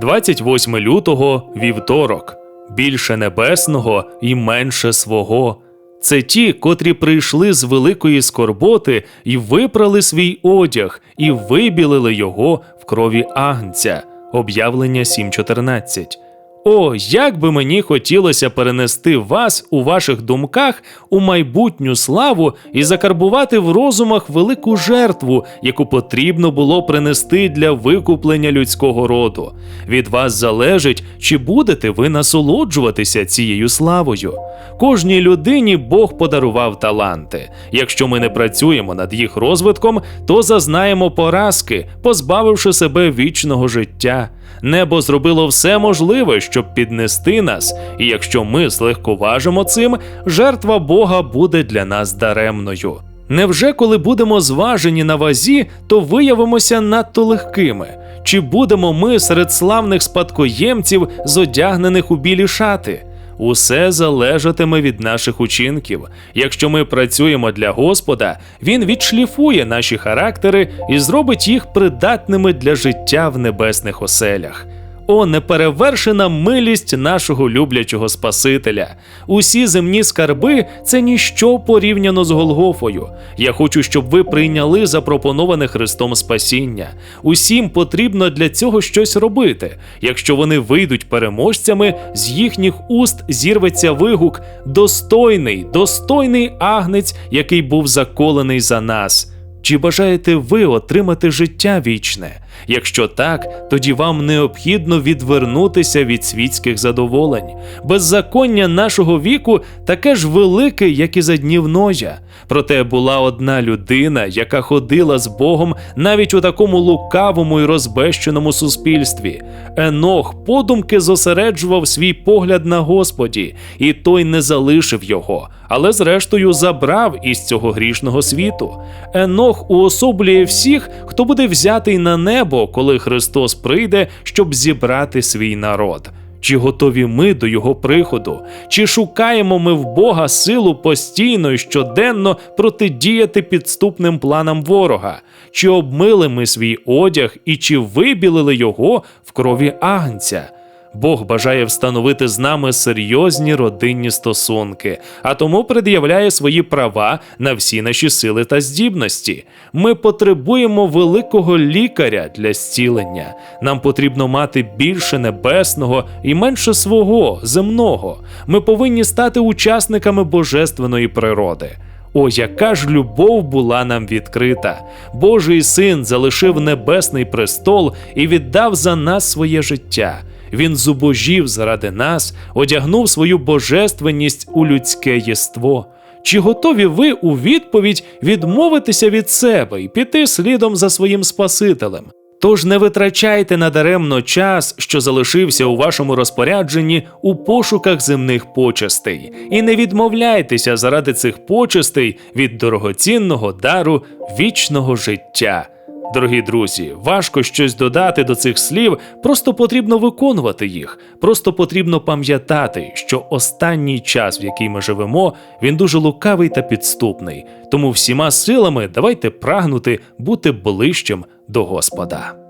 28 лютого вівторок. Більше небесного і менше свого. Це ті, котрі прийшли з великої скорботи і випрали свій одяг, і вибілили його в крові агнця. Об'явлення 7.14. О, як би мені хотілося перенести вас у ваших думках у майбутню славу і закарбувати в розумах велику жертву, яку потрібно було принести для викуплення людського роду. Від вас залежить, чи будете ви насолоджуватися цією славою. Кожній людині Бог подарував таланти. Якщо ми не працюємо над їх розвитком, то зазнаємо поразки, позбавивши себе вічного життя. Небо зробило все можливе, щоб піднести нас, і якщо ми злегковажимо цим, жертва Бога буде для нас даремною. Невже коли будемо зважені на вазі, то виявимося надто легкими? Чи будемо ми серед славних спадкоємців, зодягнених у білі шати? Усе залежатиме від наших учинків. Якщо ми працюємо для Господа, Він відшліфує наші характери і зробить їх придатними для життя в небесних оселях. О, неперевершена милість нашого люблячого Спасителя. Усі земні скарби це ніщо порівняно з Голгофою. Я хочу, щоб ви прийняли запропоноване Христом спасіння. Усім потрібно для цього щось робити. Якщо вони вийдуть переможцями, з їхніх уст зірветься вигук достойний, достойний агнець, який був заколений за нас. Чи бажаєте ви отримати життя вічне? Якщо так, тоді вам необхідно відвернутися від світських задоволень. Беззаконня нашого віку таке ж велике, як і за днів Ноя. Проте була одна людина, яка ходила з Богом навіть у такому лукавому і розбещеному суспільстві. Енох подумки зосереджував свій погляд на Господі, і той не залишив його, але зрештою забрав із цього грішного світу. Енох уособлює всіх, хто буде взятий на небо, коли Христос прийде, щоб зібрати свій народ. Чи готові ми до його приходу? Чи шукаємо ми в Бога силу постійно і щоденно протидіяти підступним планам ворога? Чи обмили ми свій одяг і чи вибілили його в крові агнця? Бог бажає встановити з нами серйозні родинні стосунки, а тому пред'являє свої права на всі наші сили та здібності. Ми потребуємо великого лікаря для зцілення. Нам потрібно мати більше небесного і менше свого земного. Ми повинні стати учасниками божественної природи. О, яка ж любов була нам відкрита! Божий син залишив небесний престол і віддав за нас своє життя. Він зубожів заради нас, одягнув свою божественність у людське єство. Чи готові ви у відповідь відмовитися від себе і піти слідом за своїм Спасителем? Тож не витрачайте надаремно час, що залишився у вашому розпорядженні у пошуках земних почестей, і не відмовляйтеся заради цих почестей від дорогоцінного дару вічного життя. Дорогі друзі, важко щось додати до цих слів, просто потрібно виконувати їх. Просто потрібно пам'ятати, що останній час, в який ми живемо, він дуже лукавий та підступний. Тому всіма силами давайте прагнути бути ближчим до Господа.